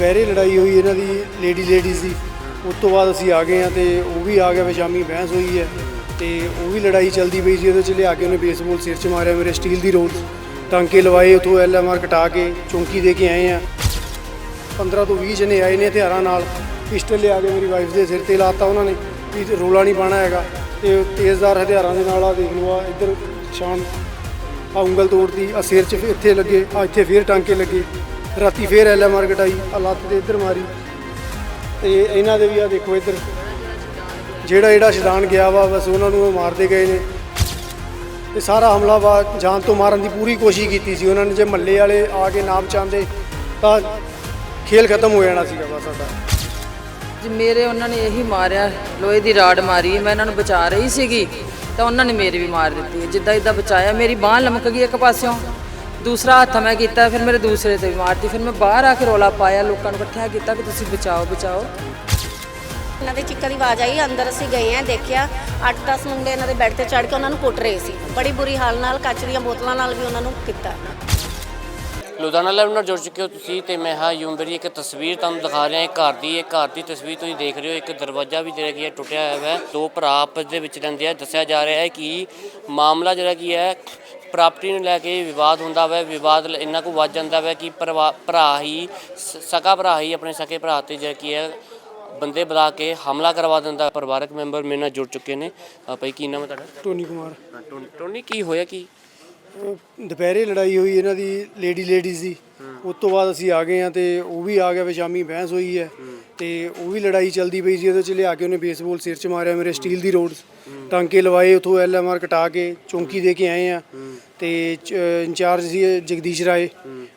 ਦੁਪਹਿਰੇ ਲੜਾਈ ਹੋਈ ਇਹਨਾਂ ਦੀ ਲੇਡੀ ਲੇਡੀਜ਼ ਦੀ। ਉਸ ਤੋਂ ਬਾਅਦ ਅਸੀਂ ਆ ਗਏ ਆ ਤੇ ਉਹ ਵੀ ਆ ਗਿਆ ਫਿਰ ਸ਼ਾਮੀ ਬਹਿਸ ਹੋਈ ਹੈ। ਤੇ ਉਹ ਵੀ ਲੜਾਈ ਚੱਲਦੀ ਪਈ ਸੀ, ਉਹਦੇ ਚ ਲਿਆ ਕੇ ਉਹਨੇ ਬੇਸਬਾਲ ਸਿਰ 'ਚ ਮਾਰਿਆ, ਮੇਰੇ ਸਟੀਲ ਦੀ ਰੋਡ ਟਾਂਕੇ ਲਵਾਏ, ਉਥੋਂ ਐਲਐਮਆਰ ਕਟਾ ਕੇ ਚੌਂਕੀ ਦੇ ਕੇ ਆਏ ਆ 15 ਤੋਂ 20 ਜਣੇ ਆਏ ਨੇ ਹਥਿਆਰਾਂ ਨਾਲ। ਪਿਸਟਲ ਲਿਆ ਕੇ ਮੇਰੀ ਵਾਈਫ ਦੇ ਸਿਰ ਤੇ ਲਾਤਾ ਉਹਨਾਂ ਨੇ, ਵੀ ਰੋਲਾ ਨਹੀਂ ਪਾਣਾ ਹੈਗਾ। ਤੇ ਤੇਜ਼ਦਾਰ ਹਥਿਆਰਾਂ ਦੇ ਨਾਲ ਆ ਦੇਖ ਲਓ ਆ ਇੱਧਰ ਸ਼ਾਨ ਆ ਉਂਗਲ ਤੋੜਤੀ ਆ ਸਿਰ 'ਚ ਇੱਥੇ ਲੱਗੇ ਆ ਇੱਥੇ ਫੇਰ ਟਾਂਕੇ ਲੱਗੇ। ਰਾਤੀ ਫੇਰ ਐਲਐਮਆਰ ਕਟਾਈ ਆ ਲੱਤ ਦੇ ਇੱਧਰ ਮਾਰੀ। ਤੇ ਇਹਨਾਂ ਦੇ ਵੀ ਆ ਦੇਖੋ ਇੱਧਰ। ਜਿਹੜਾ ਜਿਹੜਾ ਸ਼ੈਤਾਨ ਗਿਆ ਵਾ, ਬਸ ਉਹਨਾਂ ਨੂੰ ਉਹ ਮਾਰਦੇ ਗਏ ਨੇ। ਤੇ ਸਾਰਾ ਹਮਲਾ ਵਾ, ਜਾਨ ਤੋਂ ਮਾਰਨ ਦੀ ਪੂਰੀ ਕੋਸ਼ਿਸ਼ ਕੀਤੀ ਸੀ ਉਹਨਾਂ ਨੇ। ਜੇ ਮੱਲੇ ਵਾਲੇ ਆ ਕੇ ਨਾਮ ਚਾਹੁੰਦੇ, ਤਾਂ ਖੇਲ ਖਤਮ ਹੋ ਜਾਣਾ ਸੀਗਾ ਬਸ ਸਾਡਾ। ਜੀ, ਮੇਰੇ ਉਹਨਾਂ ਨੇ ਇਹੀ ਮਾਰਿਆ, ਲੋਹੇ ਦੀ ਰਾੜ ਮਾਰੀ, ਮੈਂ ਇਹਨਾਂ ਨੂੰ ਬਚਾ ਰਹੀ ਸੀਗੀ, ਤਾਂ ਉਹਨਾਂ ਨੇ ਮੇਰੇ ਵੀ ਮਾਰ ਦਿੱਤੀ ਜਿੱਦਾਂ ਇਦਾਂ ਬਚਾਇਆ, ਮੇਰੀ ਬਾਹ ਲਮਕ ਗਈ ਇੱਕ ਪਾਸਿਓਂ। ਦੂਸਰਾ ਹੱਥ ਮੈਂ ਕੀਤਾ ਫਿਰ ਮੇਰੇ ਦੂਸਰੇ ਤੇ ਵੀ ਮਾਰਤੀ ਫਿਰ ਮੈਂ ਬਾਹਰ ਆ ਕੇ ਰੋਲਾ ਪਾਇਆ ਲੋਕਾਂ ਨੂੰ ਇਕੱਠਿਆ ਕੀਤਾ ਕਿ ਤੁਸੀਂ ਬਚਾਓ ਬਚਾਓ। ਇਹਨਾਂ ਦੇ ਚੀਕਾਂ ਦੀ ਆਵਾਜ਼ ਆਈ ਅੰਦਰ ਅਸੀਂ ਗਏ ਆ ਦੇਖਿਆ 8-10 ਮੁੰਡੇ ਇਹਨਾਂ ਦੇ ਬੈੱਡ ਤੇ ਚੜ੍ਹ ਕੇ ਉਹਨਾਂ ਨੂੰ ਕੁੱਟ ਰਹੇ ਸੀ। ਬੜੀ ਬੁਰੀ ਹਾਲ ਨਾਲ ਕੱਚ ਦੀਆਂ ਬੋਤਲਾਂ ਨਾਲ ਵੀ ਉਹਨਾਂ ਨੂੰ ਕੀਤਾ। ਲੁਧਿਆਣਾ ਲਾਈਵ ਨਾਲ ਜੁੜ ਚੁੱਕੇ ਹੋ ਤੁਸੀਂ ਤੇ ਮੈਂ ਹਾਂ ਯੂਮਬਰੀ ਇੱਕ ਤਸਵੀਰ ਤੁਹਾਨੂੰ ਦਿਖਾ ਰਿਹਾ ਹਾਂ ਘਰ ਦੀ ਇਹ ਘਰ ਦੀ ਤਸਵੀਰ ਤੁਸੀਂ ਦੇਖ ਰਹੇ ਹੋ ਇੱਕ ਦਰਵਾਜ਼ਾ ਵੀ ਜਿਹੜਾ ਕੀ ਹੈ ਟੁੱਟਿਆ ਹੋਇਆ ਹੈ ਦੋ ਭਰਾ ਆਪਸ ਦੇ ਵਿੱਚ ਰਹਿੰਦੇ ਆ ਦੱਸਿਆ ਜਾ ਰਿਹਾ ਹੈ ਕਿ ਮਾਮਲਾ ਜਿਹੜਾ ਕੀ ਹੈ ਪ੍ਰਾਪਰਟੀ ਨੂੰ ਲੈ ਕੇ ਵਿਵਾਦ ਹੁੰਦਾ ਵਾ ਵਿਵਾਦ ਇੰਨਾ ਕੁ ਵੱਧ ਜਾਂਦਾ ਵਾ ਕਿ ਪਰਿਵਾ- ਭਰਾ ਹੀ ਸ- ਸਕਾ ਭਰਾ ਹੀ ਆਪਣੇ ਸਕੇ ਭਰਾ ਤੇ ਜਿਹੜਾ ਕੀ ਹੈ ਬੰਦੇ ਬੁਲਾ ਕੇ ਹਮਲਾ ਕਰਵਾ ਦਿੰਦਾ। ਪਰਿਵਾਰਕ ਮੈਂਬਰ ਮੇਰੇ ਨਾਲ ਜੁੜ ਚੁੱਕੇ ਨੇ। ਅ, ਭਾਈ ਕੀ ਨਾਮ ਹੈ ਤੁਹਾਡਾ? ਟੋਨੀ ਕੁਮਾਰ। ਟੋਨੀ- ਟੋਨੀ ਕੀ ਹੋਇਆ ਕੀ? ਦੁਪਹਿਰੇ ਲੜਾਈ ਹੋਈ ਇਹਨਾਂ ਦੀ ਲੇਡੀ ਲੇਡੀ ਸੀ। ਉਸ ਤੋਂ ਬਾਅਦ ਅਸੀਂ ਆ ਗਏ ਆ ਤੇ ਉਹ ਵੀ ਆ ਗਿਆ ਫਿਰ ਸ਼ਾਮੀ ਬਹਿਸ ਹੋਈ ਹੈ। ਤੇ ਉਹ ਵੀ ਲੜਾਈ ਚੱਲਦੀ ਪਈ ਸੀ ਉਹਦੇ ਚ ਲਿਆ ਕੇ ਉਹਨੇ ਬੇਸਬਾਲ ਸਿਰ 'ਚ ਮਾਰਿਆ ਮੇਰੇ ਸਟੀਲ ਦੀ ਰੋਡ ਟਾਂਕੇ ਲਵਾਏ ਉਥੋਂ ਐਲਐਮਆਰ ਕਟਾ ਕੇ ਚੌਂਕੀ ਦੇ ਕੇ ਆਏ ਆ ਤੇ ਚ- ਇੰਚਾਰਜ ਸੀ ਜਗਦੀਸ਼ ਰਾਏ।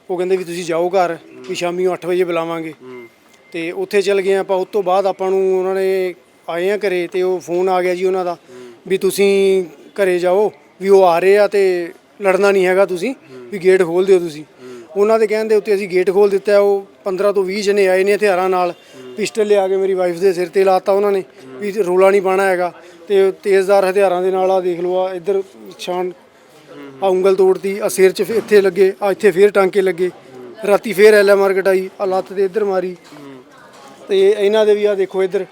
ਉਹ ਕਹਿੰਦੇ ਵੀ ਤੁਸੀਂ ਜਾਓ ਘਰ, ਵੀ ਸ਼ਾਮੀ 8 ਵਜੇ ਬੁਲਾਵਾਂਗੇ। ਤੇ ਉੱਥੇ ਚਲ ਗਏ ਆਪਾਂ, ਉਸ ਤੋਂ ਬਾਅਦ ਆਪਾਂ ਨੂੰ ਉਹਨਾਂ ਨੇ ਆਏ ਆ ਘਰੇ ਤੇ ਉਹ ਫੋਨ ਆ ਗਿਆ ਜੀ ਉਹਨਾਂ ਦਾ, ਵੀ ਤੁਸੀਂ ਘਰੇ ਜਾਓ, ਵੀ ਉਹ ਆ ਰਹੇ ਆ ਤੇ ਲੜਨਾ ਨਹੀਂ ਹੈਗਾ ਤੁਸੀਂ, ਵੀ ਗੇਟ ਖੋਲ ਦਿਓ ਤੁਸੀਂ। ਉਹਨਾਂ ਦੇ ਕਹਿਣ ਦੇ ਉੱਤੇ ਅਸੀਂ ਗੇਟ ਖੋਲ ਦਿੱਤਾ, ਉਹ 15 ਤੋਂ 20 ਜਣੇ ਆਏ ਨੇ ਹਥਿਆਰਾਂ ਨਾਲ। ਪਿਸਟਲ ਲਿਆ ਕੇ ਮੇਰੀ ਵਾਈਫ ਦੇ ਸਿਰ ਤੇ ਲਾਤਾ ਉਹਨਾਂ ਨੇ, ਵੀ ਰੋਲਾ ਨਹੀਂ ਪਾਣਾ ਹੈਗਾ। ਤੇ ਤੇਜ਼ਦਾਰ ਹਥਿਆਰਾਂ ਦੇ ਨਾਲ ਆ ਦੇਖ ਲਓ ਆ ਇੱਧਰ ਸ਼ਾਨ ਆ ਉਂਗਲ ਤੋੜਤੀ ਆ ਸਿਰ 'ਚ ਫਿਰ ਇੱਥੇ ਲੱਗੇ ਆ ਇੱਥੇ ਫੇਰ ਟਾਂਕੇ ਲੱਗੇ। ਰਾਤੀ ਫੇਰ ਐਲਐਮਆਰ ਕਟਾਈ ਆ ਲੱਤ ਦੇ ਇੱਧਰ ਮਾਰੀ। ਤੇ ਇਹਨਾਂ ਦੇ ਵੀ ਆ ਦੇਖੋ ਇੱਧਰ।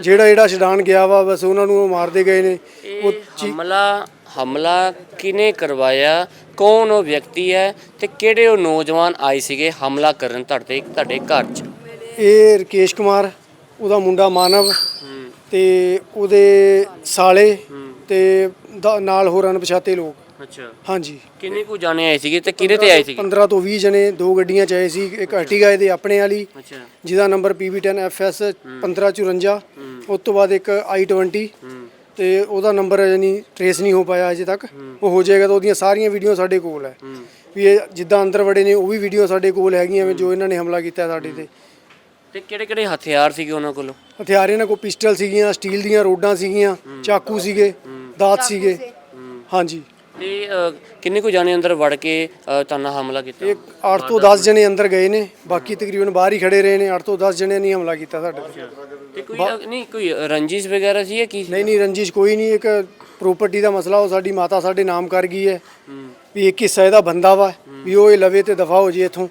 ਜਿਹੜਾ ਜਿਹੜਾ ਛਡਾਣ ਗਿਆ ਵਾ ਬਸ ਉਹਨਾਂ ਨੂੰ ਉਹ ਮਾਰਦੇ ਗਏ ਨੇ। ਉਹ ਹਮਲਾ ਹਮਲਾ ਕਿਨੇ ਕਰਵਾਇਆ? ਕੌਣ ਉਹ ਵਿਅਕਤੀ ਹੈ? ਤੇ ਕਿਹੜੇ ਉਹ ਨੌਜਵਾਨ ਆਏ ਸੀਗੇ ਹਮਲਾ ਕਰਨ ਤੁਹਾਡੇ ਤੁਹਾਡੇ ਘਰ 'ਚ? ਇਹ ਰਕੇਸ਼ ਕੁਮਾਰ ਉਹਦਾ ਮੁੰਡਾ ਮਾਨਵ ਤੇ ਉਹਦੇ ਸਾਲੇ ਤੇ ਦਾ- ਨਾਲ ਹੋਰ ਅਣਪਛਾਤੇ ਲੋਕ। ਅੱਛਾ। ਹਾਂਜੀ। ਕਿੰਨੇ ਕੁ ਜਾਣੇ ਆਏ ਸੀਗੇ ਤੇ ਕਿਹਦੇ ਤੇ ਆਏ ਸੀਗੇ? 15 ਤੋਂ 20 ਜਣੇ ਦੋ ਗੱਡੀਆਂ ਚ ਆਏ ਸੀ ਇੱਕ ਅਰਟੀਗਾ ਦੇ ਆਪਣੇ ਵਾਲੀ ਅੱਛਾ। ਜਿਹਦਾ ਨੰਬਰ PB10FS 1554 ਉਸ ਤੋਂ ਬਾਅਦ ਇੱਕ i20 ਤੇ ਉਹਦਾ ਨੰਬਰ ਯਾਨੀ ਟਰੇਸ ਨਹੀਂ ਹੋ ਪਾਇਆ ਅਜੇ ਤੱਕ। ਉਹ ਹੋ ਜਾਏਗਾ ਤਾਂ ਉਹਦੀਆਂ ਸਾਰੀਆਂ ਵੀਡੀਓ ਸਾਡੇ ਕੋਲ ਹੈ। ਵੀ ਇਹ ਜਿੱਦਾਂ ਅੰਦਰ ਵੜੇ ਨੇ ਉਹ ਵੀ ਵੀਡੀਓ ਸਾਡੇ ਕੋਲ ਹੈਗੀਆਂ ਵੀ ਜੋ ਇਹਨਾਂ ਨੇ ਹਮਲਾ ਕੀਤਾ ਸਾਡੇ ਤੇ। ਤੇ ਕਿਹੜੇ ਕਿਹੜੇ ਹਥਿਆਰ ਸੀਗੇ ਉਹਨਾਂ ਕੋਲ? ਹਥਿਆਰ ਇਹਨਾਂ ਕੋਲ ਪਿਸਟਲ ਸੀਗੀਆਂ ਸਟੀਲ ਦੀਆਂ ਰੋਡਾਂ ਸੀਗੀਆਂ ਚਾਕੂ ਸੀਗੇ ਦਾਤ ਸੀਗੇ। ਹਾਂਜੀ। ਤੇ ਅ, ਕਿੰਨੇ ਕੁ ਜਾਣੇ ਅੰਦਰ ਵੜ ਕੇ ਅ, ਤੁਹਾਨੂੰ ਹਮਲਾ ਕੀਤਾ? ਇੱਕ 8 ਤੋਂ 10 ਜਣੇ ਅੰਦਰ ਗਏ ਨੇ ਬਾਕੀ ਤਕਰੀਬਨ ਬਾਹਰ ਹੀ ਖੜੇ ਰਹੇ ਨੇ 8 ਤੋਂ 10 ਜਣੇ ਨਹੀਂ ਹਮਲਾ ਕੀਤਾ ਸਾਡੇ ਤੇ। ਤੇ ਕੋਈ ਅ, ਨਹੀਂ ਕੋਈ ਰੰਜਿਸ਼ ਵਗੈਰਾ ਸੀ ਜਾਂ ਕੀ ਨਹੀਂ ਨਹੀਂ ਰੰਜਿਸ਼ ਕੋਈ ਨਹੀਂ ਇੱਕ ਪ੍ਰਾਪਰਟੀ ਦਾ ਮਸਲਾ ਉਹ ਸਾਡੀ ਮਾਤਾ ਸਾਡੇ ਨਾਮ ਕਰ ਗਈ ਹੈ। ਵੀ ਇੱਕ ਹਿੱਸਾ ਇਹਦਾ ਬੰਦਾ ਵਾ ਵੀ ਉਹ ਇਹ ਲਵੇ ਤੇ ਦਫਾ ਹੋ ਜੇ ਇਥੋਂ।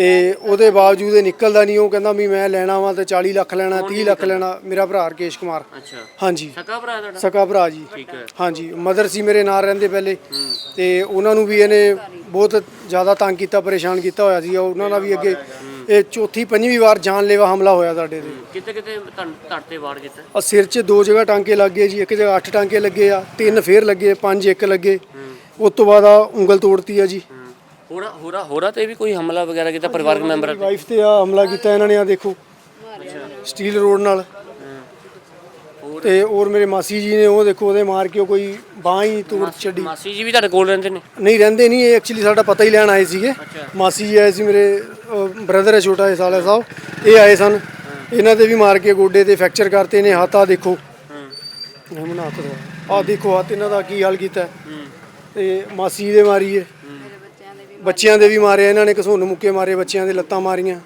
ਤੇ ਉਹਦੇ ਬਾਵਜੂਦ ਇਹ ਨਿਕਲਦਾ ਨਹੀਂ ਉਹ ਕਹਿੰਦਾ ਵੀ ਮੈਂ ਲੈਣਾ ਵਾ ਤੇ 40 ਲੱਖ ਲੈਣਾ 30 ਲੱਖ ਲੈਣਾ ਮੇਰਾ ਭਰਾ ਰਕੇਸ਼ ਕੁਮਾਰ। ਅੱਛਾ। ਹਾਂਜੀ। ਸਕਾ ਭਰਾ ਤੁਹਾਡਾ? ਸਕਾ ਭਰਾ ਜੀ। ਠੀਕ ਹੈ। ਹਾਂਜੀ ਮਦਰ ਸੀ ਮੇਰੇ ਨਾਲ ਰਹਿੰਦੇ ਪਹਿਲੇ। ਤੇ ਉਹਨਾਂ ਨੂੰ ਵੀ ਇਹਨੇ ਬਹੁਤ ਜ਼ਿਆਦਾ ਤੰਗ ਕੀਤਾ ਪਰੇਸ਼ਾਨ ਕੀਤਾ ਹੋਇਆ ਸੀ। ਉਹਨਾਂ ਨਾਲ ਵੀ ਅੱਗੇ ਇਹ ਚੌਥੀ ਪੰਜਵੀਂ ਵਾਰ ਜਾਨਲੇਵਾ ਹਮਲਾ ਹੋਇਆ ਸਾਡੇ ਤੇ। ਕਿਤੇ ਕਿਤੇ ਤੁਹਾਡੇ ਤੇ ਵਾਰ ਕੀਤਾ? ਆ ਸਿਰ 'ਚ ਦੋ ਜਗ੍ਹਾ ਟਾਂਕੇ ਲੱਗੇ ਜੀ ਇੱਕ ਜਗ੍ਹਾ 8 ਟਾਂਕੇ ਲੱਗੇ ਆ ਤਿੰਨ ਫੇਰ ਲੱਗੇ ਪੰਜ ਇੱਕ ਲੱਗੇ। ਉਸ ਤੋਂ ਬਾਅਦ ਆ ਉਂਗਲ ਤੋੜਤੀ ਆ ਜੀ। ਹੋਰਾ ਹੋਰਾ ਹੋਰਾ ਤੇ ਵੀ ਕੋਈ ਹਮਲਾ ਵਗੈਰਾ ਕੀਤਾ ਪਰਿਵਾਰਕ ਮੈਂਬਰਾਂ ਤੇ? ਵਾਈਫ ਤੇ ਆ ਹਮਲਾ ਕੀਤਾ ਇਹਨਾਂ ਨੇ ਆ ਦੇਖੋ। ਸਟੀਲ ਰੋਡ ਨਾਲ। ਤੇ ਔਰ ਮੇਰੇ ਮਾਸੀ ਜੀ ਨੇ ਉਹ ਦੇਖੋ ਉਹਦੇ ਮਾਰ ਕੇ ਉਹ ਕੋਈ ਬਾਂਹ ਹੀ ਤੋੜ ਛੱਡੀ। ਮਾਸੀ ਜੀ ਵੀ ਤੁਹਾਡੇ ਕੋਲ ਰਹਿੰਦੇ ਨੇ? ਨਹੀਂ ਰਹਿੰਦੇ ਨਹੀਂ ਇਹ ਐਕਚੁਅਲੀ ਸਾਡਾ ਪਤਾ ਹੀ ਲੈਣ ਆਏ ਸੀਗੇ। ਮਾਸੀ ਜੀ ਆਏ ਸੀ ਮੇਰੇ ਬ੍ਰਦਰ ਹੈ ਛੋਟਾ ਸਾਲਾ ਸਾਹਿਬ। ਇਹ ਆਏ ਸਨ। ਇਹਨਾਂ ਦੇ ਵੀ ਮਾਰ ਕੇ ਗੋਡੇ ਤੇ ਫ੍ਰੈਕਚਰ ਕਰਤੇ ਨੇ ਹੱਥ ਆ ਦੇਖੋ। ਮੈਂ ਬਣਾ ਤਾ ਆ ਦੇਖੋ ਹੱਥ ਇਹਨਾਂ ਦਾ ਕੀ ਹਾਲ ਕੀਤਾ। ਤੇ ਮਾਸੀ ਦੇ ਮਾਰੀ ਹੈ ਬੱਚਿਆਂ ਦੇ ਵੀ ਮਾਰੇ ਇਹਨਾਂ ਨੇ ਘਸੁੰਨ ਮੁੱਕੇ ਮਾਰੇ ਬੱਚਿਆਂ ਦੇ ਲੱਤਾਂ ਮਾਰੀਆਂ।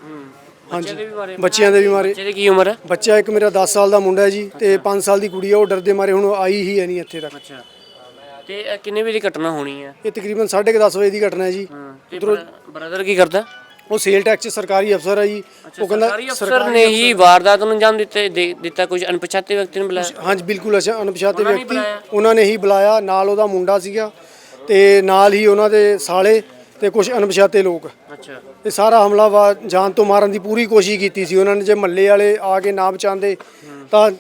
ਹਾਂਜੀ। ਬੱਚਿਆਂ ਦੇ ਵੀ ਮਾਰੇ। ਬੱਚੇ ਦੀ ਕੀ ਉਮਰ ਹੈ? ਬੱਚਾ ਇੱਕ ਮੇਰਾ 10 ਸਾਲ ਦਾ ਮੁੰਡਾ ਹੈ ਜੀ ਤੇ 5 ਸਾਲ ਦੀ ਕੁੜੀ ਹੈ ਉਹ ਡਰਦੇ ਮਾਰੇ ਹੁਣ ਆਈ ਹੀ ਹੈ ਨਹੀਂ ਇੱਥੇ ਤੱਕ। ਅੱਛਾ। ਤੇ ਇਹ ਕਿੰਨੇ ਵਜੇ ਦੀ ਘਟਨਾ ਹੋਣੀ ਹੈ? ਇਹ ਤਕਰੀਬਨ 10:30 ਵਜੇ ਦੀ ਘਟਨਾ ਹੈ ਜੀ। ਤੇ ਬ੍ਰਦਰ ਕੀ ਕਰਦਾ? ਉਹ ਸੇਲ ਟੈਕਸ ਸਰਕਾਰੀ ਅਫਸਰ ਹੈ ਜੀ। ਉਹ ਕਹਿੰਦਾ ਸਰਕਾਰੀ ਨੇ ਹੀ ਵਾਰਦਾਤ ਨੂੰ ਅੰਜਾਮ ਦਿੱਤੇ ਦਿੱਤਾ ਕੁਝ ਅਣਪਛਾਤੇ ਵਿਅਕਤੀ ਨੂੰ ਬੁਲਾਇਆ? ਹਾਂਜੀ ਬਿਲਕੁਲ ਅੱਛਾ ਅਣਪਛਾਤੇ ਵਿਅਕਤੀ? ਉਹਨਾਂ ਨੇ ਹੀ ਬੁਲਾਇਆ ਨਾਲ ਉਹਦਾ ਮੁੰਡਾ ਸੀਗਾ ਤੇ ਨਾਲ ਹੀ ਉਹਨਾਂ ਦੇ ਸਾਲੇ ਤੇ ਕੁਝ ਅਣਪਛਾਤੇ ਲੋਕ। ਅੱਛਾ। ਇਹ ਸਾਰਾ ਹਮਲਾ ਵਾ ਜਾਨ ਤੋਂ ਮਾਰਨ ਦੀ ਪੂਰੀ ਕੋਸ਼ਿਸ਼ ਕੀਤੀ ਸੀ। ਉਹਨਾਂ ਨੇ ਜੇ ਮੱਲੇ ਵਾਲੇ ਆ ਕੇ ਨਾ ਬਚਾਉਂਦੇ ਤਾਂ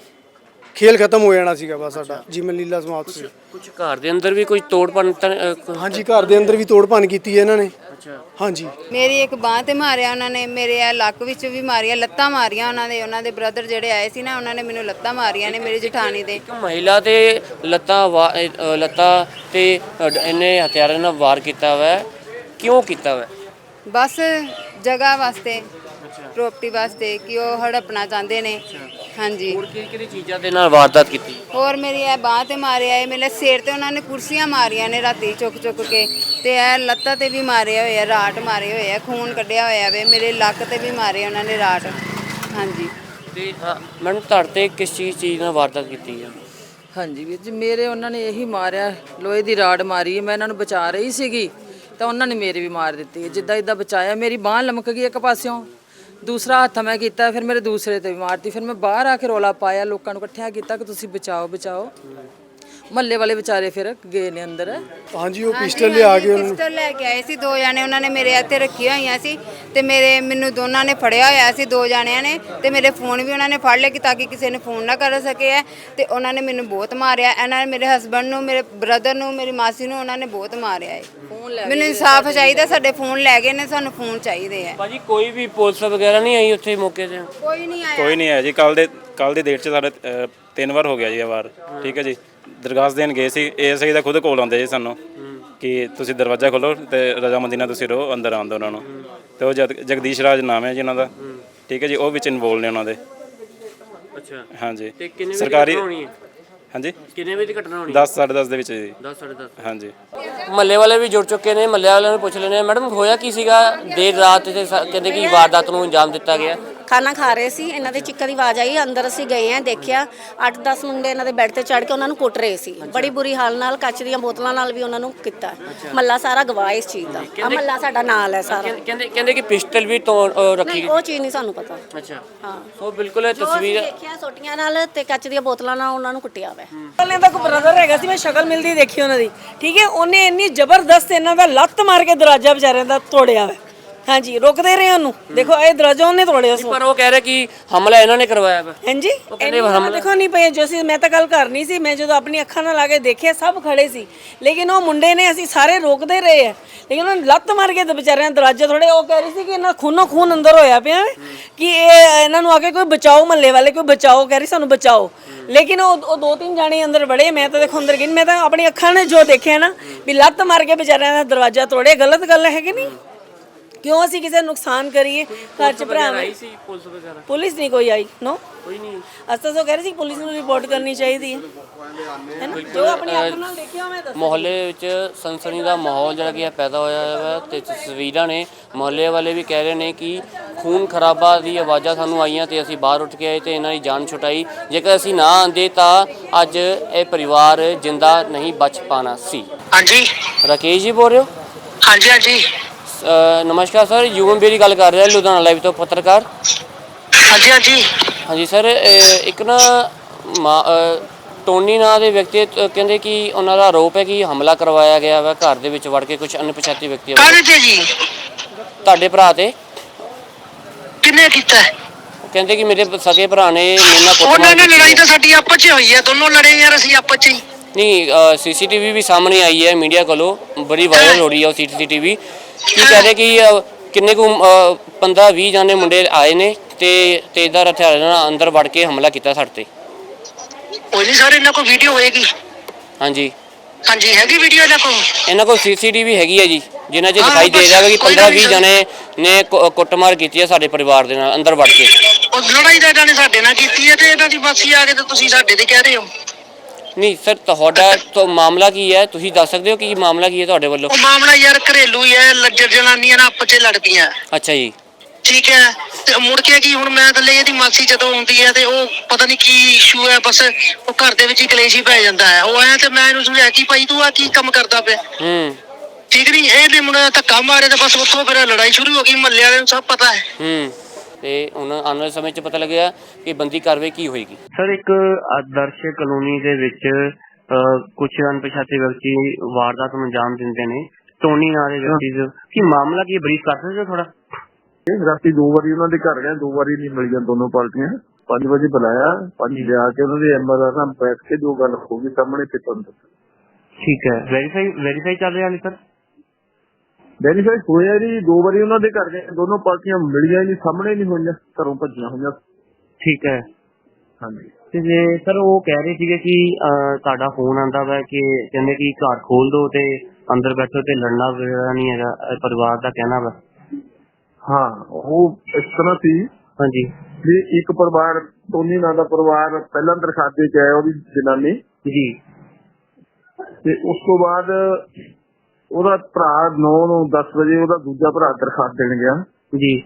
ਖੇਲ ਖਤਮ ਹੋ ਜਾਣਾ ਸੀਗਾ ਬਸ ਸਾਡਾ। ਜੀਵਨ ਲੀਲਾ ਸਮਾਪਤ ਸੀ। ਕੁਝ ਘਰ ਦੇ ਅੰਦਰ ਵੀ ਕੋਈ ਤੋੜ ਭੰਨ ਤਾਂ, ਅ, ਕੋਈ- ਹਾਂਜੀ ਘਰ ਦੇ ਅੰਦਰ ਵੀ ਤੋੜ ਭੰਨ ਕੀਤੀ ਹੈ ਇਹਨਾਂ ਨੇ। ਅੱਛਾ। ਹਾਂਜੀ। ਮੇਰੀ ਇੱਕ ਬਾਹ ਤੇ ਮਾਰਿਆ ਉਹਨਾਂ ਨੇ ਮੇਰੇ ਆ ਲੱਕ ਵਿੱਚ ਵੀ ਮਾਰੀਆਂ ਲੱਤਾਂ ਮਾਰੀਆਂ ਉਹਨਾਂ ਦੇ ਉਹਨਾਂ ਦੇ ਬ੍ਰਦਰ ਜਿਹੜੇ ਆਏ ਸੀ ਨਾ ਉਹਨਾਂ ਨੇ ਮੈਨੂੰ ਲੱਤਾਂ ਮਾਰੀਆਂ ਨੇ ਮੇਰੀ ਜਠਾਣੀ ਦੇ। ਇੱਕ ਮਹਿਲਾ ਤੇ ਲੱਤਾਂ ਲੱਤਾਂ ਤੇ ਇਹਨੇ ਹਥਿਆਰਾਂ ਨਾਲ ਵਾਰ ਕੀਤਾ ਵਾ। ਕਿਉਂ ਕੀਤਾ ਵਾ? ਬਸ ਜਗ੍ਹਾ ਵਾਸਤੇ ਪ੍ਰੋਪਰਟੀ ਵਾਸਤੇ ਕਿ ਉਹ ਹੜਪਣਾ ਚਾਹੁੰਦੇ ਨੇ। ਹਾਂਜੀ। ਹੋਰ ਕਿਹੜੀ ਕਿਹੜੀ ਚੀਜ਼ਾਂ ਦੇ ਨਾਲ ਵਾਰਦਾਤ ਕੀਤੀ? ਹੋਰ ਮੇਰੀ ਇਹ ਬਾਹ ਤੇ ਮਾਰਿਆ ਹੈ ਮੇਰੇ ਸਿਰ ਤੇ ਉਹਨਾਂ ਨੇ ਕੁਰਸੀਆਂ ਮਾਰੀਆਂ ਨੇ ਰਾਤੀ ਚੁੱਕ ਚੁੱਕ ਕੇ। ਤੇ ਇਹ ਲੱਤਾਂ ਤੇ ਵੀ ਮਾਰੇ ਹੋਏ ਆ ਰਾਟ ਮਾਰੇ ਹੋਏ ਆ ਖੂਨ ਕੱਢਿਆ ਹੋਇਆ ਵੇ ਮੇਰੇ ਲੱਕ ਤੇ ਵੀ ਮਾਰੇ ਉਹਨਾਂ ਨੇ ਰਾਟ। ਹਾਂਜੀ। ਤੇ ਹਾਂ, ਮੈਡਮ ਤੁਹਾਡੇ ਤੇ ਕਿਸ ਚੀਜ਼ ਚੀਜ਼ ਨਾਲ ਵਾਰਦਾਤ ਕੀਤੀ ਹੈ ਹਾਂਜੀ ਵੀਰ ਜੀ ਮੇਰੇ ਉਹਨਾਂ ਨੇ ਇਹੀ ਮਾਰਿਆ ਲੋਹੇ ਦੀ ਰਾੜ ਮਾਰੀ ਮੈਂ ਇਹਨਾਂ ਨੂੰ ਬਚਾ ਰਹੀ ਸੀਗੀ। ਤਾਂ ਉਹਨਾਂ ਨੇ ਮੇਰੇ ਵੀ ਮਾਰ ਦਿੱਤੀ ਹੈ। ਜਿੱਦਾਂ ਇਦਾਂ ਬਚਾਇਆ। ਮੇਰੀ ਬਾਹ ਲਮਕ ਗਈ ਇੱਕ ਪਾਸਿਓਂ। ਦੂਸਰਾ ਹੱਥ ਮੈਂ ਕੀਤਾ, ਫਿਰ ਮੇਰੇ ਦੂਸਰੇ ਤੇ ਵੀ ਮਾਰਤੀ। ਫਿਰ ਮੈਂ ਬਾਹਰ ਆ ਕੇ ਰੋਲਾ ਪਾਇਆ, ਲੋਕਾਂ ਨੂੰ ਇਕੱਠਿਆ ਕੀਤਾ ਕਿ ਤੁਸੀਂ ਬਚਾਓ ਬਚਾਓ। ਮਹੱਲੇ ਵਾਲੇ ਵਿਚਾਰੇ ਫਿਰ ਗਏ ਨੇ ਅੰਦਰ। ਹਾਂਜੀ ਉਹ ਪਿਸਟਲ ਲਿਆ ਕੇ ਉਹਨਾਂ ਨੂੰ ਪਿਸਟਲ ਲੈ ਕੇ ਆਏ ਸੀ ਦੋ ਜਾਣੇ ਉਹਨਾਂ ਨੇ ਮੇਰੇ ਹੱਥੇ ਰੱਖੀਆਂ ਹੋਈਆਂ ਸੀ ਤੇ ਮੇਰੇ ਮੈਨੂੰ ਦੋਨਾਂ ਨੇ ਫੜਿਆ ਹੋਇਆ ਸੀ ਦੋ ਜਾਣਿਆਂ ਨੇ ਤੇ ਮੇਰੇ ਫੋਨ ਵੀ ਉਹਨਾਂ ਨੇ ਫੜ ਲਏ ਕਿ ਤਾਂ ਕਿ ਕਿਸੇ ਨੇ ਫੋਨ ਨਾ ਕਰ ਸਕੇ ਤੇ ਉਹਨਾਂ ਨੇ ਮੈਨੂੰ ਬਹੁਤ ਮਾਰਿਆ। ਇਹਨਾਂ ਨੇ ਮੇਰੇ ਹਸਬੰਡ ਨੂੰ ਮੇਰੇ ਬ੍ਰਦਰ ਨੂੰ ਮੇਰੀ ਮਾਸੀ ਨੂੰ ਉਹਨਾਂ ਨੇ ਬਹੁਤ ਮਾਰਿਆ ਹੈ ਫੋਨ ਲੈ ਮੈਨੂੰ ਇਨਸਾਫ ਚਾਹੀਦਾ ਸਾਡੇ ਫੋਨ ਲੈ ਗਏ ਨੇ ਸਾਨੂੰ ਫੋਨ ਚਾਹੀਦੇ ਆ ਭਾਜੀ ਕੋਈ ਵੀ ਪੁਲਿਸ ਵਗੈਰਾ ਨਹੀਂ ਆਈ ਉੱਥੇ ਮੌਕੇ ਤੇ? ਕੋਈ ਨਹੀਂ ਆਇਆ। ਕੋਈ ਨਹੀਂ ਹੈ ਜੀ ਕੱਲ ਦੇ ਕੱਲ ਦੀ ਡੇਟ 'ਚ ਸਾਡੇ ਤਿੰਨ ਵਾਰ ਹੋ ਗਿਆ ਜੀ ਇਹ ਵਾਰ। ਠੀਕ ਹੈ ਜੀ। ਦਰਗਾਸ ਦੇਣ ਗਏ ਸੀ ਏਐਸਆਈ ਦਾ ਖੁਦ ਕੋਲ ਆਉਂਦੇ ਜੀ ਸਾਨੂੰ ਕਿ ਤੁਸੀਂ ਦਰਵਾਜ਼ਾ ਖੋਲੋ ਤੇ ਰਜਾਮੰਦੀ ਨਾਲ ਤੁਸੀਂ ਰਹੋ ਅੰਦਰ ਆਉਣ ਦਿਓ ਉਹਨਾਂ ਨੂੰ। ਤੇ ਉਹ ਜਗ- ਜਗਦੀਸ਼ ਰਾਜ ਨਾਮ ਹੈ ਜੀ ਉਹਨਾਂ ਦਾ। ਠੀਕ ਹੈ ਜੀ ਉਹ ਵਿੱਚ ਇਨਵੋਲ ਨੇ ਉਹਨਾਂ ਦੇ। ਅੱਛਾ। ਹਾਂਜੀ। ਤੇ ਕਿੰਨੇ ਵਜੇ ਸਰਕਾਰੀ ਘਟਨਾ ਹੋਣੀ ਹੈ? ਹਾਂਜੀ? ਕਿੰਨੇ ਵਜੇ ਦੀ ਘਟਨਾ ਹੋਣੀ 10 10:30 ਦੇ ਵਿੱਚ ਜੀ। 10 10:30 ਹਾਂਜੀ। ਮੱਲੇ ਵਾਲੇ ਵੀ ਜੁੜ ਚੁੱਕੇ ਨੇ ਮੱਲੇ ਵਾਲਿਆਂ ਨੂੰ ਪੁੱਛ ਲੈਣੇ ਮੈਡਮ ਹੋਇਆ ਕੀ ਸੀਗਾ? ਦੇਰ ਰਾਤ ਤੇ ਸ- ਕਹਿੰਦੇ ਕਿ ਵਾਰਦਾਤ ਨੂੰ ਅੰਜਾਮ ਦਿੱਤਾ ਗਿਆ। ਖਾਣਾ ਖਾ ਰਹੇ ਸੀ ਇਹਨਾਂ ਦੇ ਚੀਕਾਂ ਦੀ ਆਵਾਜ਼ ਆਈ ਅੰਦਰ ਅਸੀਂ ਗਏ ਆ ਦੇਖਿਆ 8-10 ਮੁੰਡੇ ਇਹਨਾਂ ਦੇ ਬੈੱਡ ਤੇ ਚੜ ਕੇ ਉਹਨਾਂ ਨੂੰ ਕੁੱਟ ਰਹੇ ਸੀ। ਬੜੀ ਬੁਰੀ ਹਾਲ ਨਾਲ ਕੱਚ ਦੀਆਂ ਬੋਤਲਾਂ ਨਾਲ ਵੀ ਉਹਨਾਂ ਨੂੰ ਕੀਤਾ। ਮੱਲਾ ਸਾਰਾ ਗਵਾਹ ਇਸ ਚੀਜ਼ ਦਾ। ਆ ਮੱਲਾ ਸਾਡਾ ਨਾਲ ਹੈ ਸਾਰਾ। ਕਹਿੰਦੇ- ਕਹਿੰਦੇ ਕਿ ਪਿਸਟਲ ਵੀ ਤੋਂ ਰੱਖੀ ਨਹੀਂ ਉਹ ਚੀਜ਼ ਨਹੀਂ ਸਾਨੂੰ ਪਤਾ। ਅੱਛਾ। ਹਾਂ। ਸੋ ਬਿਲਕੁਲ ਇਹ ਜੋ ਅਸੀਂ ਤਸਵੀਰ ਦੇਖਿਆ ਸੋਟੀਆਂ ਨਾਲ ਤੇ ਕੱਚ ਦੀਆਂ ਬੋਤਲਾਂ ਨਾਲ ਉਹਨਾਂ ਨੂੰ ਕੁੱਟਿਆ ਹੋਇਆ। ਨੇ ਤਾਂ ਕੋਈ ਬ੍ਰਦਰ ਹੈਗਾ ਸੀ ਮੈਂ ਸ਼ਕਲ ਮਿਲਦੀ ਦੇਖੀ ਉਹਨਾਂ ਦੀ। ਠੀਕ ਹੈ ਉਹਨੇ ਇੰਨੀ ਜ਼ਬਰਦਸਤ ਇਹਨਾਂ ਦਾ ਲੱਤ ਮਾਰ ਕੇ ਦਰਵਾਜ਼ਾ ਵਿਚਾਰਿਆਂ ਦਾ ਤੋੜਿਆ ਵਾ ਹਾਂਜੀ ਰੁਕਦੇ ਰਹੇ ਉਹਨੂੰ। ਦੇਖੋ ਇਹ ਦਰਵਾਜ਼ਾ ਉਹਨੇ ਤੋੜਿਆ ਸੀ। ਪਰ ਉਹ ਕਹਿ ਰਹੇ ਕਿ ਹਮਲਾ ਇਹਨਾਂ ਨੇ ਕਰਵਾਇਆ ਵਾ। ਹਾਂਜੀ? ਹਮਲਾ- ਦੇਖੋ ਨਹੀਂ ਪਏ ਜੋ ਸੀ ਮੈਂ ਤਾਂ ਕੱਲ ਘਰ ਨਹੀਂ ਸੀ। ਮੈਂ ਜਦੋਂ ਆਪਣੀ ਅੱਖਾਂ ਨਾਲ ਆ ਕੇ ਦੇਖਿਆ ਸਭ ਖੜੇ ਸੀ। ਲੇਕਿਨ ਉਹ ਮੁੰਡੇ ਨੇ ਅਸੀਂ ਸਾਰੇ ਰੋਕਦੇ ਰਹੇ ਆ। ਲੇਕਿਨ ਉਹਨਾਂ ਨੇ ਲੱਤ ਮਾਰ ਕੇ ਤੇ ਵਿਚਾਰਿਆਂ ਦਾ ਦਰਵਾਜ਼ਾ ਥੋੜੇ ਉਹ ਕਹਿ ਰਹੀ ਸੀ ਕਿ ਇਹਨਾਂ ਖੂਨੋ ਖੂਨ ਅੰਦਰ ਹੋਇਆ ਪਿਆ ਕਿ ਇਹ ਇਹਨਾਂ ਨੂੰ ਆ ਕੇ ਕੋਈ ਬਚਾਓ ਮਹੱਲੇ ਵਾਲੇ ਕੋਈ ਬਚਾਓ ਕਹਿ ਰਹੀ ਸਾਨੂੰ ਬਚਾਓ। ਲੇਕਿਨ ਉਹ ਉਹ ਦੋ ਤਿੰਨ ਜਾਣੇ ਅੰਦਰ ਵੜੇ। ਮੈਂ ਤਾਂ ਦੇਖੋ ਅੰਦਰ ਨੀ, ਮੈਂ ਤਾਂ ਆਪਣੀ ਅੱਖਾਂ ਨੇ ਜੋ ਦੇਖਿਆ ਨਾ ਵੀ ਲੱਤ ਮਾਰ ਕੇ ਵਿਚਾਰਿਆਂ ਦਾ ਦਰਵਾਜ਼ਾ ਤੋੜੇ ਗਲਤ ਗੱਲ ਹੈ ਕਿ ਨਹੀਂ? ਕਿਉਂ ਅਸੀਂ ਕਿਸੇ ਨੂੰ ਨੁਕਸਾਨ ਕਰੀਏ? ਘਰ ਚ ਭਰਾ ਆਈ ਸੀ ਪੁਲਿਸ ਵਗੈਰਾ? ਪੁਲਿਸ ਨਹੀਂ ਕੋਈ ਆਈ ਨੋ ਕੋਈ ਨਹੀਂ। ਅਸਾਂ ਤਾਂ ਕਹਿ ਰਹੇ ਸੀ ਪੁਲਿਸ ਨੂੰ ਰਿਪੋਰਟ ਕਰਨੀ ਚਾਹੀਦੀ ਹੈ। ਹੈ ਨਾ? ਜੋ ਆਪਣੀ ਅੱਖ ਨਾਲ ਦੇਖਿਆ ਮੈਂ ਦੱਸ ਮੁਹੱਲੇ ਵਿੱਚ ਸਨਸਨੀ ਦਾ ਮਾਹੌਲ ਜਿਹੜਾ ਕਿ ਹੈ ਪੈਦਾ ਹੋਇਆ ਹੈ ਤੇ ਤਸਵੀਰਾਂ ਨੇ ਮੁਹੱਲੇ ਵਾਲੇ ਵੀ ਕਹਿ ਰਹੇ ਨੇ ਕਿ ਖੂਨ ਖਰਾਬਾ ਦੀ ਆਵਾਜ਼ਾਂ ਸਾਨੂੰ ਆਈਆਂ ਤੇ ਅਸੀਂ ਬਾਹਰ ਉੱਠ ਕੇ ਆਏ ਤੇ ਇਹਨਾਂ ਦੀ ਜਾਨ ਛੁਟਾਈ। ਜੇਕਰ ਅਸੀਂ ਨਾ ਆਂਦੇ ਤਾਂ ਅੱਜ ਇਹ ਪਰਿਵਾਰ ਜਿੰਦਾ ਨਹੀਂ ਬਚ ਪਾਣਾ ਸੀ। ਹਾਂਜੀ। ਰਾਕੇਸ਼ ਜੀ ਬੋਲ ਰਹੇ ਹੋ? ਹਾਂਜੀ ਹਾਂਜੀ। ਨਮਸਕਾਰ ਸਰ ਯੂਐਮ ਬੇਰੀ ਗੱਲ ਕਰ ਰਿਹਾ ਲੁਧਿਆਣਾ ਲਾਈਵ ਤੋਂ ਪੱਤਰਕਾਰ। ਹਾਂਜੀ ਹਾਂਜੀ। ਹਾਂਜੀ ਸਰ ਇੱਕ ਨਾ ਟੋਨੀ ਨਾਂ ਦੇ ਵਿਅਕਤੀ ਕਹਿੰਦੇ ਕਿ ਉਹਨਾਂ ਦਾ ਆਰੋਪ ਹੈ ਕਿ ਹਮਲਾ ਕਰਵਾਇਆ ਗਿਆ ਵਾ ਘਰ ਦੇ ਵਿੱਚ ਵੜ ਕੇ ਕੁਝ ਅਣਪਛਾਤੇ ਵਿਅਕਤੀਆਂ ਕਾਹਦੇ ਤੇ ਜੀ? ਤੁਹਾਡੇ ਭਰਾ ਤੇ। ਕਿੰਨੇ ਕੀਤਾ? ਹੈ? ਕਹਿੰਦੇ ਕਿ ਮੇਰੇ ਸਕੇ ਭਰਾ ਨੇ ਮੇਰੇ ਨਾਲ ਉਹਨਾਂ ਨੇ ਲੜਾਈ ਹੈ। ਤਾਂ ਸਾਡੀ ਆਪਸ ਚ ਹੋਈ ਹੈ ਦੋਨੋਂ ਲੜੇ ਯਾਰ ਅਸੀਂ ਆਪਸ ਚ ਹੀ। ਨਹੀਂ ਸੀਸੀਟੀਵੀ ਵੀ ਸਾਹਮਣੇ ਆਈ ਹੈ ਮੀਡੀਆ ਕੋਲੋਂ ਬੜੀ ਵਾਇਰਲ ਹੋ ਰਹੀ ਹੈ ਉਹ ਸੀਸੀਟੀਵੀ। ਕੀ ਕਹਿੰਦੇ ਕਿ ਕਿੰਨੇ ਕੁ 15 20 ਜਾਨੇ ਮੁੰਡੇ ਆਏ ਨੇ ਤੇ ਤੇਜ਼ਦਾਰ ਹਥਿਆਰਾਂ ਨਾਲ ਅੰਦਰ ਵੜ ਕੇ ਹਮਲਾ ਕੀਤਾ ਸਾਡੇ ਤੇ। ਕੋਈ ਨਹੀਂ ਸਾਰੇ ਇਹਨਾਂ ਕੋਲ ਵੀਡੀਓ ਹੋਏਗੀ। ਹਾਂਜੀ। ਹਾਂਜੀ ਹੈਗੀ ਵੀਡੀਓ ਇਹਨਾਂ ਕੋਲ? ਇਹਨਾਂ ਕੋਲ ਸੀਸੀਟੀਵੀ ਹੈਗੀ ਹੈ ਜੀ ਜਿਨ੍ਹਾਂ 'ਚ ਹਾਂ, ਦਿਖਾਈ ਦੇ ਬਸ ਰਿਹਾ ਕਿ ਕੋਈ 15 ਗੱਲ 20 ਨਹੀਂ ਜਣੇ ਨੇ ਕੁ- ਕੁੱਟਮਾਰ ਕੀਤੀ ਹੈ ਸਾਡੇ ਪਰਿਵਾਰ ਦੇ ਨਾਲ ਅੰਦਰ ਵੜ ਕੇ। ਉਹ ਲੜਾਈ ਤਾਂ ਇਹਨਾਂ ਨੇ ਸਾਡੇ ਨਾਲ ਕੀਤੀ ਹੈ ਤੇ ਇਹਨਾਂ ਦੀ ਮਾਸੀ ਆ ਕੇ ਤੇ ਤੁਸੀਂ ਸਾਡੇ ਤੇ ਕਹਿ ਰਹੇ ਹੋ। ਨਹੀਂ ਸਰ ਤੁਹਾਡਾ ਤੋਂ ਮਾਮਲਾ ਕੀ ਹੈ? ਤੁਸੀਂ ਦੱਸ ਸਕਦੇ ਹੋ ਕੀ ਮਾਮਲਾ ਕੀ ਹੈ ਤੁਹਾਡੇ ਵੱਲੋਂ? ਉਹ ਮਾਮਲਾ ਯਾਰ ਘਰੇਲੂ ਹੀ ਹੈ ਲੱਜਰ ਜਨਾਨੀਆਂ ਨਾਲ ਆਪਸ ਚ ਲੜਦੀਆਂ। ਅੱਛਾ ਜੀ। ਠੀਕ ਹੈ ਤੇ ਮੁੜ ਕੇ ਕੀ ਹੁਣ ਮੈਂ ਥੱਲੇ ਇਹਦੀ ਮਾਸੀ ਜਦੋਂ ਆਉਂਦੀ ਹੈ ਤੇ ਉਹ ਪਤਾ ਨਹੀਂ ਕੀ ਇਸ਼ੂ ਹੈ ਬਸ ਉਹ ਘਰ ਦੇ ਵਿੱਚ ਹੀ ਕਲੇਸ਼ ਹੀ ਪੈ ਜਾਂਦਾ ਹੈ। ਉਹ ਆਇਆ ਤੇ ਮੈਂ ਇਹਨੂੰ ਸਮਝਾਇਆ ਕਿ ਭਾਈ ਤੂੰ ਆ ਕੀ ਕੰਮ ਕਰਦਾ ਪਿਆ? ਹੂੰ। ਠੀਕ ਨਹੀਂ ਇਹਨੇ ਮੁੰਡੇ ਧੱਕਾ ਮਾਰਿਆ ਤੇ ਬਸ ਉੱਥੋਂ ਫਿਰ ਲੜਾਈ ਸ਼ੁਰੂ ਹੋ ਗਈ ਮਹੱਲੇ ਵਾਲਿਆਂ ਨੂੰ ਸਭ ਪਤਾ ਹੈ। ਹੂੰ। ਤੇ ਹੁਣ ਆਉਣ ਵਾਲੇ ਸਮੇਂ 'ਚ ਪਤਾ ਲੱਗਿਆ ਕਿ ਬੰਦੀ ਕਾਰਵਾਈ ਕੀ ਹੋਏਗੀ। ਸਰ ਇੱਕ ਆਦਰਸ਼ ਕਲੋਨੀ ਦੇ ਵਿੱਚ ਕੁਝ ਅਣਪਛਾਤੇ ਵਿਅਕਤੀ ਵਾਰਦਾਤ ਨੂੰ ਅੰਜਾਮ ਦਿੰਦੇ ਨੇ। ਟੋਨੀ ਨਾਂ ਦੇ ਵਿਅਕਤੀ ਦੇ ਕੀ ਮਾਮਲਾ ਕੀ ਬਰੀਫ ਕਰ ਸਕਦੇ ਹੋ ਥੋੜਾ ਰਾਤੀ ਦੋ ਵਾਰੀ ਉਹਨਾਂ ਦੇ ਘਰ ਗਏ ਦੋ ਵਾਰੀ ਨਹੀਂ ਮਿਲੀਆਂ ਦੋਨੋਂ ਪਾਰਟੀਆਂ। 5 ਵਜੇ ਬੁਲਾਇਆ 5 ਲਿਆ ਕੇ ਉਹਨਾਂ ਦੇ ਐਮਆਰਆਰ ਨਾਲ ਬੈਠ ਕੇ ਜੋ ਗੱਲ ਹੋ ਗਈ ਸਾਹਮਣੇ ਤੇ ਤੁਹਾਨੂੰ ਠੀਕ ਹੈ। ਵੈਰੀਫਾਈ ਵੈਰੀਫਾਈ ਚੱਲ ਰਿਹਾ ਨਹੀਂ ਸਰ? ਵੈਰੀਫਾਈ ਹੋਇਆ ਜੀ ਦੋ ਵਾਰੀ ਉਹਨਾਂ ਦੇ ਘਰ ਗਏ ਦੋਨੋਂ ਪਾਰਟੀਆਂ ਮਿਲੀਆਂ ਹੀ ਨਹੀਂ ਸਾਹਮਣੇ ਨਹੀਂ ਹੋਈਆਂ ਘਰੋਂ ਭੱਜੀਆਂ ਹੋਈਆਂ। ਠੀਕ ਹੈ। ਹਾਂਜੀ। ਤੇ ਜੇ ਸਰ ਉਹ ਕਹਿ ਰਹੇ ਸੀਗੇ ਕਿ ਅਹ, ਤੁਹਾਡਾ ਫੋਨ ਆਂਦਾ ਵਾ ਕਿ ਕਹਿੰਦੇ ਕਿ ਘਰ ਖੋਲ ਦੋ ਤੇ ਅੰਦਰ ਬੈਠੋ ਤੇ ਲੜਨਾ ਵਗੈਰਾ ਨਹੀਂ ਹੈਗਾ ਇਹ ਪਰਿਵਾਰ ਦਾ ਕਹਿਣਾ ਵਾ। ਹਾਂ ਉਹ ਇਸ ਤਰ੍ਹਾਂ ਸੀ ਹਾਂਜੀ। ਵੀ ਇੱਕ ਪਰਿਵਾਰ ਟੋਨੀ ਨਾਂ ਦਾ ਪਰਿਵਾਰ ਪਹਿਲਾਂ ਦਰਖਾਸਤ ਦੇ ਕੇ ਆਇਆ ਉਹਦੀ ਜਨਾਨੀ। ਜੀ। ਤੇ ਉਸ ਤੋਂ ਬਾਅਦ ਉਹਦਾ ਭਰਾ 9 ਨੂੰ 10 ਵਜੇ ਉਹਦਾ ਦੂਜਾ ਭਰਾ ਦਰਖਾਸਤ ਦੇਣ ਗਿਆ। ਜੀ।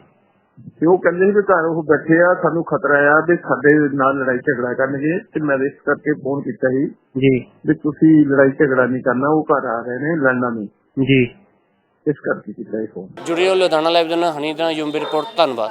ਤੇ ਉਹ ਕਹਿੰਦੇ ਸੀ ਵੀ ਘਰ ਉਹ ਬੈਠੇ ਆ ਸਾਨੂੰ ਖਤਰਾ ਆ ਵੀ ਸਾਡੇ ਨਾਲ ਲੜਾਈ ਝਗੜਾ ਕਰਨਗੇ। ਤੇ ਮੈਂ ਇਸ ਕਰਕੇ ਫੋਨ ਕੀਤਾ ਸੀ ਜੀ। ਵੀ ਤੁਸੀਂ ਲੜਾਈ ਝਗੜਾ ਨਹੀਂ ਕਰਨਾ ਉਹ ਘਰ ਆ ਰਹੇ ਨੇ ਲੜਨਾ ਨਹੀਂ। ਜੀ। ਇਸ ਕਰਕੇ ਕੀਤਾ ਇਹ ਫੋਨ। ਜੁੜੇ ਹੋ ਲੁਧਿਆਣਾ ਲਾਈਵ ਦੇ ਨਾਲ ਹਨੀ ਦਾ ਯੂਮ ਰਿਪੋਰਟ ਧੰਨਵਾਦ।